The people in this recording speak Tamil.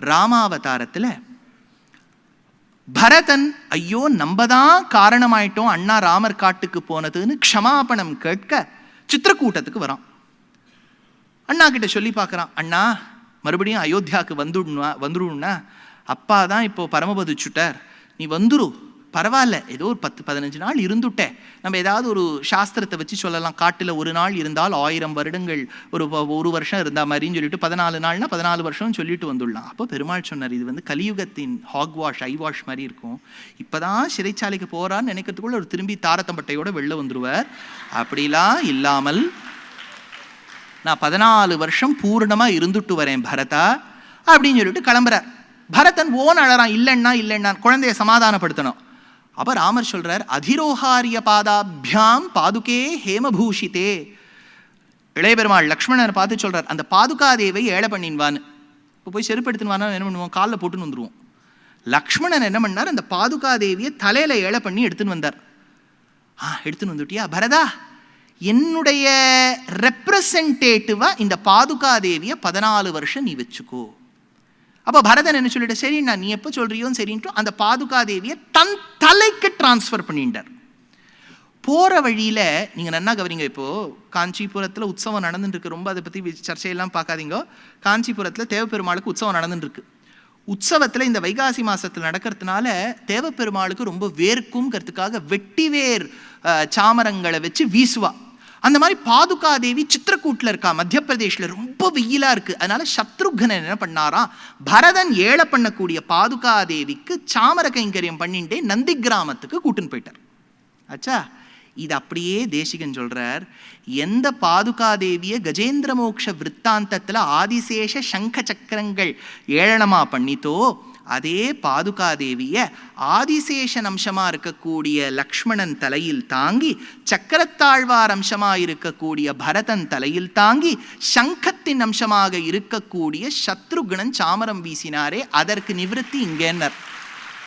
ராமாவதாரத்தில் பரதன் ஐயோ நம்ம தான் காரணமாயிட்டோம் அண்ணா ராமர் காட்டுக்கு போனதுன்னு க்ஷமாபணம் கேட்க சித்திரக்கூட்டத்துக்கு வரான். அண்ணா கிட்ட சொல்லி பார்க்குறான் அண்ணா மறுபடியும் அயோத்தியாவுக்கு வந்துடணும் வந்துடுன்னா அப்பா தான் இப்போ பரமபதிச்சுட்டார் நீ வந்துரு பரவாயில்ல ஏதோ ஒரு பத்து பதினஞ்சு நாள் இருந்துட்டேன். நம்ம ஏதாவது ஒரு சாஸ்திரத்தை வச்சு சொல்லலாம். காட்டில் ஒரு நாள் இருந்தால் ஆயிரம் வருடங்கள் ஒரு ஒரு வருஷம் இருந்தா மாதிரின்னு சொல்லிட்டு பதினாலு நாள்னா பதினாலு வருஷம் சொல்லிட்டு வந்துடலாம். அப்போ பெருமாள் சொன்னார் இது வந்து கலியுகத்தின் ஹாக் வாஷ் ஐ வாஷ் மாதிரி இருக்கும். இப்பதான் சிறைச்சாலைக்கு போகிறான்னு நினைக்கிறதுக்குள்ள ஒரு திரும்பி தாரத்தம்பட்டையோட வெளில வந்துடுவார் அப்படிலாம் இல்லாமல் நான் பதினாலு வருஷம் பூர்ணமாக இருந்துட்டு வரேன் பரதா அப்படின்னு சொல்லிட்டு கிளம்புறார். பரதன் ஓன் அழறான். இல்லைன்னா இல்லைன்னா குழந்தைய சமாதானப்படுத்தணும். அப்போ ராமர் சொல்கிறார் அதிரோஹாரிய பாதாபியாம் பாதுகே ஹேமபூஷிதே. இளையபெருமாள் லக்ஷ்மணனை பார்த்து சொல்கிறார் அந்த பாதுகாதேவை ஏழை பண்ணின்வான்னு. இப்போ போய் செருப்பு எடுத்துன்னு என்ன பண்ணுவோம்? காலில் போட்டுன்னு வந்துடுவோம் லக்ஷ்மணன் என்ன பண்ணார் அந்த பாதுகாதேவியை தலையில் ஏழை பண்ணி எடுத்துன்னு வந்தார். ஆ எடுத்துன்னு வந்துட்டியா? பரதா என்னுடைய ரெப்ரசன்டேட்டிவாக இந்த பாதுகாதேவியை பதினாலு வருஷம் நீ வச்சுக்கோ. அப்போ பரதன் என்ன சொல்லிட்டு சரி நான் நீ எப்போ சொல்கிறியோன்னு சரின்ட்டு அந்த பாதுகாதேவியை தன் தலைக்கு டிரான்ஸ்ஃபர் பண்ணிட்டார். போகிற வழியில் நீங்கள் நன்னா கவனிங்க இப்போது காஞ்சிபுரத்தில் உற்சவம் நடந்துட்டுருக்கு. ரொம்ப அதை பற்றி சர்ச்சையெல்லாம் பார்க்காதீங்க. காஞ்சிபுரத்தில் தேவப்பெருமாளுக்கு உற்சவம் நடந்துட்டுருக்கு. உற்சவத்தில் இந்த வைகாசி மாதத்தில் நடக்கிறதுனால தேவப்பெருமாளுக்கு ரொம்ப வேர்க்குங்கிறதுக்காக வெட்டிவேர் சாமரங்களை வச்சு வீசுவா. அந்த மாதிரி பாதுகாதேவி சித்திரக்கூட்டில் இருக்கா மத்திய பிரதேஷில் ரொம்ப வெயிலாக இருக்குது அதனால சத்ருகனன் என்ன பண்ணாராம் பரதன் ஏழை பண்ணக்கூடிய பாதுகாதேவிக்கு சாமர கைங்கரியம் பண்ணிட்டே நந்தி கிராமத்துக்கு கூட்டின்னு போயிட்டார். ஆச்சா இது அப்படியே தேசிகன் சொல்கிறார் எந்த பாதுகாதேவியை கஜேந்திர மோக்ஷ விற்த்தாந்தத்தில் ஆதிசேஷ சங்க சக்கரங்கள் ஏளனமாக பண்ணித்தோ அதே பாதுகாதேவிய ஆதிசேஷன் அம்சமா இருக்கக்கூடிய லக்ஷ்மணன் தலையில் தாங்கி சக்கரத்தாழ்வார் அம்சமாக இருக்கக்கூடிய பரதன் தலையில் தாங்கி சங்கத்தின் அம்சமாக இருக்கக்கூடிய சத்ருகுணன் சாமரம் வீசினாரே அதற்கு நிவிருத்தி இங்கேன்னர்